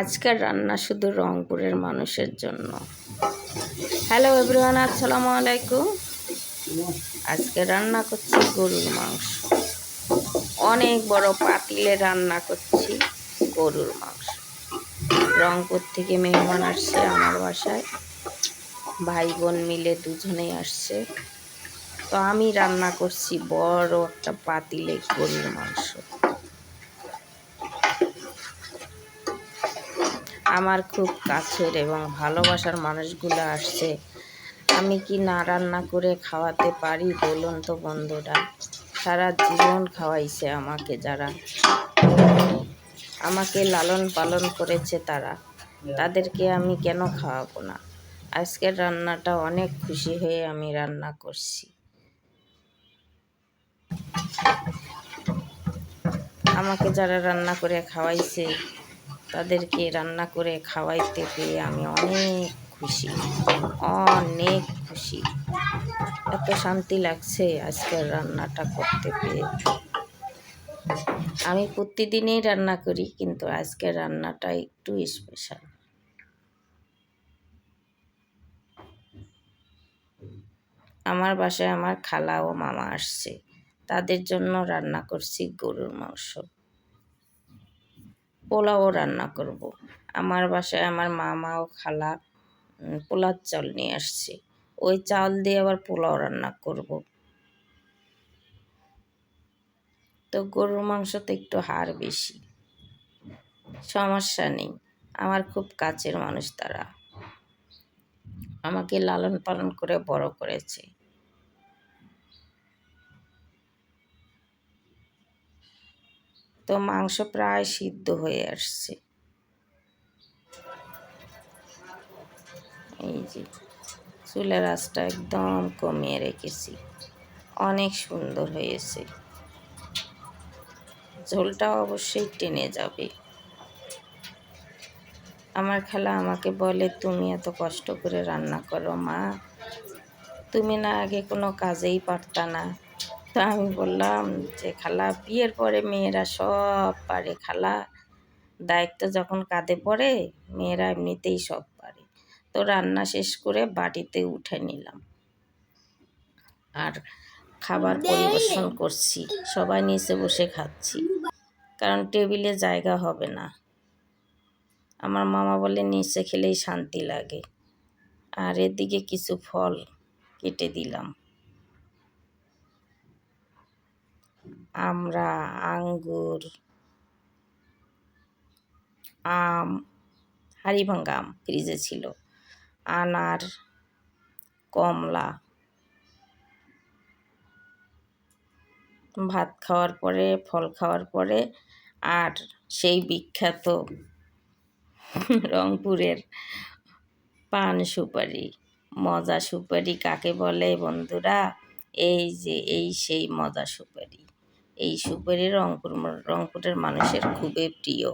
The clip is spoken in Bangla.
আজকের রান্না শুধু রংপুরের মানুষের জন্য। হ্যালো এভরিওয়ান আসসালামু আলাইকুম। আজকে রান্না করছি গরুর মাংস। অনেক বড় পাতিলে রান্না করছি গরুর মাংস। রংপুর থেকে মেহমান আসছে আমার বাসায়। ভাই বোন মিলে দুজনেই আসছে। তো আমি রান্না করছি বড় একটা পাতিলে গরুর মাংস। আমার খুব কাছের এবং ভালোবাসার মানুষগুলো আসছে। আমি কি না রান্না করে খাওয়াতে পারি বলুন তো বন্ধুরা? সারা জীবন খাওয়াইছে আমাকে যারা। আমাকে লালন পালন করেছে তারা। তাদেরকে আমি কেন খাওয়াবো না? আজকের রান্নাটা অনেক খুশি হয়ে আমি রান্না করছি। আমাকে যারা রান্না করে খাওয়াইছে তাদেরকে রান্না করে খাওয়াইতে পেয়ে আমি অনেক খুশি অনেক খুশি। এত শান্তি লাগছে আজকের রান্নাটা করতে পেয়ে। আমি প্রতিদিনই রান্না করি, কিন্তু আজকের রান্নাটা একটু স্পেশাল আমার বাসায় আমার খালা ও মামা আসছে, তাদের জন্য রান্না করছি গরুর মাংস। পোলাও রান্না করব। আমার বাসায় আমার মামা ও খালা পোলার চাল নিয়ে আসছে। ওই চাল দিয়ে আবার পোলাও রান্না করব। তো গরুর মাংস তো একটু হাড় বেশি। সমস্যা নেই। আমার খুব কাছের মানুষ তারা। আমাকে লালন পালন করে বড় করেছে। তো মাংস প্রায় সিদ্ধ হয়ে আসছে। এই যে চুলের আঁচটা একদম কমিয়ে রেখেছি। অনেক সুন্দর হয়েছে। ঝোলটা অবশ্যই টেনে যাবে। আমার খালা আমাকে বলে, তুমি এত কষ্ট করে রান্না করো মা। তুমি না আগে কোনো কাজেই পারতা না। তো আমি বললাম যে, খালা, বিয়ের পরে মেয়েরা সব পারে। খালা, দায়িত্ব যখন কাঁধে পড়ে, মেয়েরা এমনিতেই সব পারে। তো রান্না শেষ করে বাটিতে উঠে নিলাম। আর খাবার পরিবেশন করছি। সবাই নিচে বসে খাচ্ছি। কারণ টেবিলে জায়গা হবে না। আমার মামা বলে, নিচে খেলেই শান্তি লাগে। আর এদিকে কিছু ফল কেটে দিলাম। আমরা আঙ্গুর, আম হাড়িভাঙ্গা আম ফ্রিজে ছিল। আনার কমলা, ভাত খাওয়ার পরে, ফল খাওয়ার পরে, আর সেই বিখ্যাত রংপুরের পান সুপারি, মজা সুপারি কাকে বলে বন্ধুরা? এই যে, এই সেই মজা সুপারি। এই সুপারি রংপুর রংপুরের মানুষের খুবই প্রিয়।